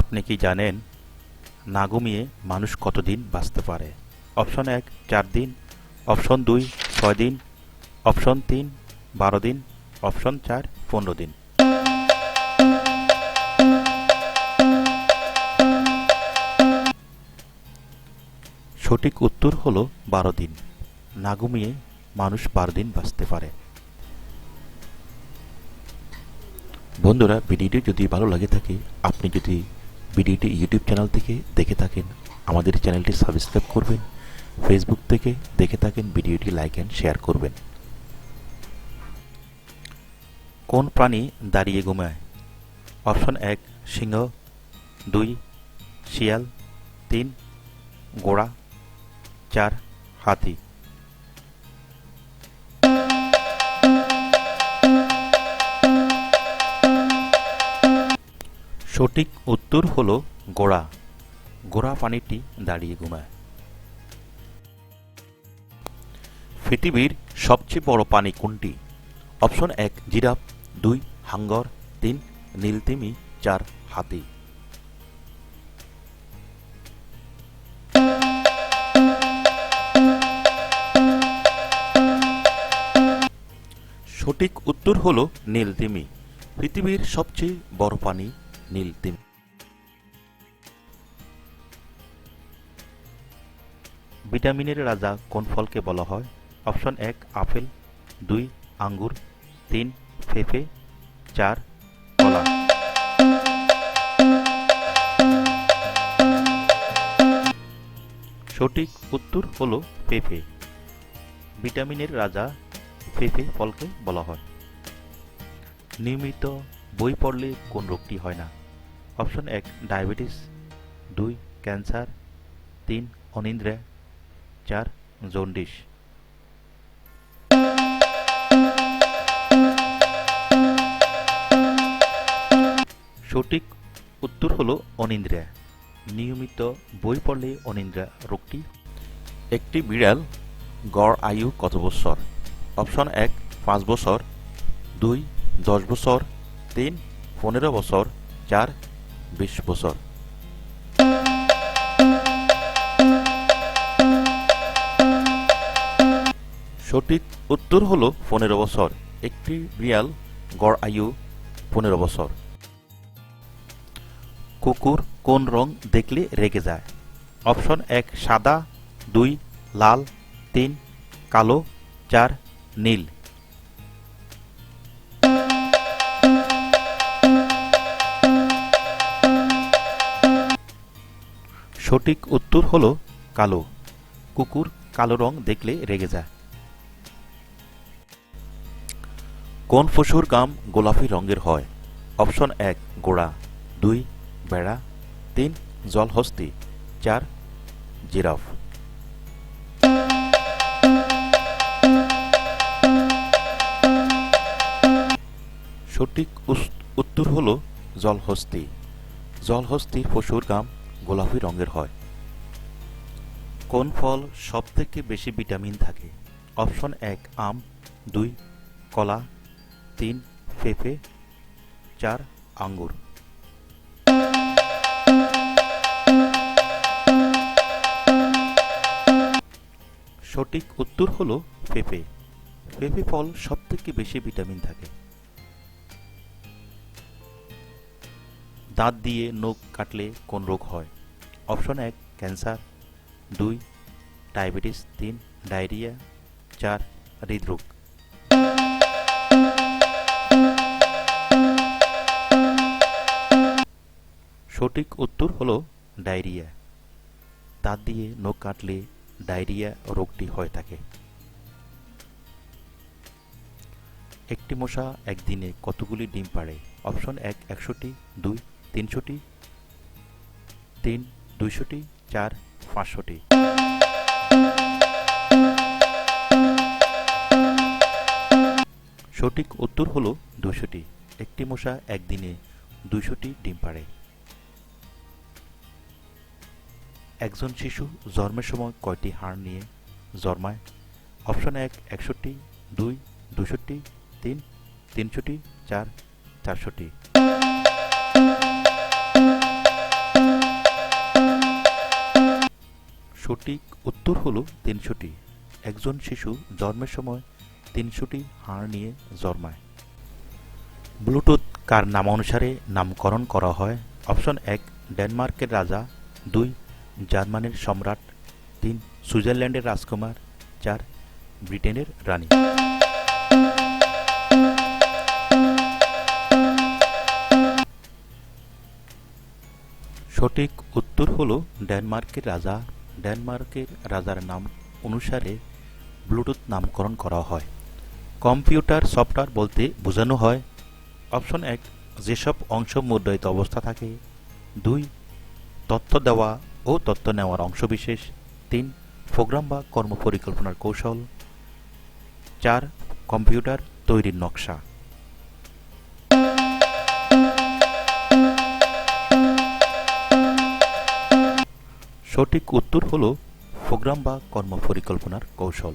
আপনি কি জানেন না ঘুমিয়ে মানুষ কতদিন বাঁচতে পারে? অপশন এক, চার দিন। অপশন দুই, ছয় দিন। অপশন তিন, বারো দিন। অপশন চার, পনেরো দিন। সঠিক উত্তর হলো বারো দিন। না ঘুমিয়ে মানুষ বারো দিন বাঁচতে পারে। বন্ধুরা, ভিডিওটি যদি ভালো লাগে থাকে, আপনি যদি ভিডিওটি ইউটিউব চ্যানেল থেকে দেখে থাকেন, আমাদের চ্যানেলটি সাবস্ক্রাইব করবেন, ফেসবুক থেকে দেখে থাকেন, ভিডিওটি লাইক অ্যান্ড শেয়ার করবেন। কোন প্রাণী দাঁড়িয়ে ঘুমায়? অপশন এক, সিংহ, দুই, শিয়াল, তিন গোড়া চার, হাতি। সঠিক উত্তর হলো গোড়া। গোড়া পানিটি দাঁড়িয়ে ঘুমায়। পৃথিবীর সবচেয়ে বড় পানি কোনটি? অপশন এক, জিরাফ, দুই, হাঙ্গর, তিন, নীলতিমি, চার, হাতি। সঠিক উত্তর হলো নীলতিমি। পৃথিবীর সবচেয়ে বড় পানি নীলতিমি ভিটামিনের রাজা কোন ফলকে বলা হয়? অপশন এক, আপেল, দুই, আঙ্গুর, তিন পেঁপে চার, কলা। সঠিক উত্তর হলো পেঁপে ভিটামিনের রাজা পেঁপে ফলকে বলা হয়। নিয়মিত বই পড়লে কোন রোগটি হয় না? অপশন এক, ডায়াবেটিস, দুই, ক্যান্সার, তিন, অনিন্দ্রা, চার, জন্ডিস। সঠিক উত্তর হলো অনিন্দ্রা। নিয়মিত বই পড়লে অনিন্দ্রা রোগটি? একটি বিড়াল গড় আয়ু কত বছর? অপশন এক, পাঁচ বছর, দুই, দশ বছর, তিন, পনেরো বছর, চার বিশ বছর। সঠিক উত্তর হলো পনেরো বছর। একটি বিড়াল গড় আয়ু পনেরো বছর। কুকুর কোন রং দেখলে রেগে যায়? অপশন এক, সাদা, দুই, লাল, তিন, কালো, চার, নীল। সঠিক উত্তর হল কালো। কুকুর কালো রং দেখলে রেগে যায়। কোন পশুর গাম গোলাপি রঙের হয়? অপশন এক, গোড়া। দুই, বেড়া। তিন, জলহস্তি। চার, জিরাফ। সঠিক উত্তর হল জলহস্তি। জলহস্তির পশুর গাম গোলাপি রঙের হয়। কোন ফল সবথেকে বেশি ভিটামিন থাকে? অপশন এক, আম, দুই, কলা, তিন, পেঁপে, চার, আঙ্গুর। সঠিক উত্তর হলো পেঁপে। পেঁপে ফল সবথেকে বেশি ভিটামিন থাকে। দাঁত দিয়ে নখ কাটলে কোন রোগ হয়? অপশন এক, ক্যান্সার। দুই, ডায়াবেটিস। তিন, ডায়রিয়া। চার, হৃদরোগ। সঠিক উত্তর হলো ডায়রিয়া। দাঁত দিয়ে নখ কাটলে ডায়রিয়া রোগটি হয়ে থাকে। একটি মশা একদিনে কতগুলি ডিম পাড়ে? অপশন এক একশোটি দুই তিনশোটি তিন দুইশোটি, চার, পাঁচশোটি। সঠিক উত্তর হলো দুশোটি একটি মশা একদিনে দুইশোটি ডিম পাড়ে। একজন শিশু জন্মের সময় কয়টি হাড় নিয়ে জন্মায়? অপশন এক, একষট্টি, দুই, দুষট্টি, তিন, তিনশোটি, চার, চারশোটি। সঠিক উত্তর হলো তিনশোটি। একজন শিশু জন্মের সময় তিনশোটি হাড় নিয়ে জন্মায়। ব্লুটুথ কার নামানুসারে নামকরণ করা হয়। অপশন এক, ডেনমার্কের রাজা। দুই, জার্মানির সম্রাট। তিন, সুইজারল্যান্ডের রাজকুমার। চার, ব্রিটেনের রানী। সঠিক উত্তর হলো ডেনমার্কের রাজা। ডেনমার্কের রাজার নাম অনুসারে ব্লুটুথ নামকরণ করা হয়। কম্পিউটার সফটওয়্যার বলতে বোঝানো হয়, অপশন এক, যেসব অংশ মুদ্রায়িত অবস্থা থাকে। দুই, তথ্য দেওয়া ও তথ্য নেওয়ার অংশবিশেষ তিন, প্রোগ্রাম বা কর্মপরিকল্পনার কৌশল। চার, কম্পিউটার তৈরির নকশা। সঠিক উত্তর হলো প্রোগ্রাম বা কর্ম পরিকল্পনার কৌশল।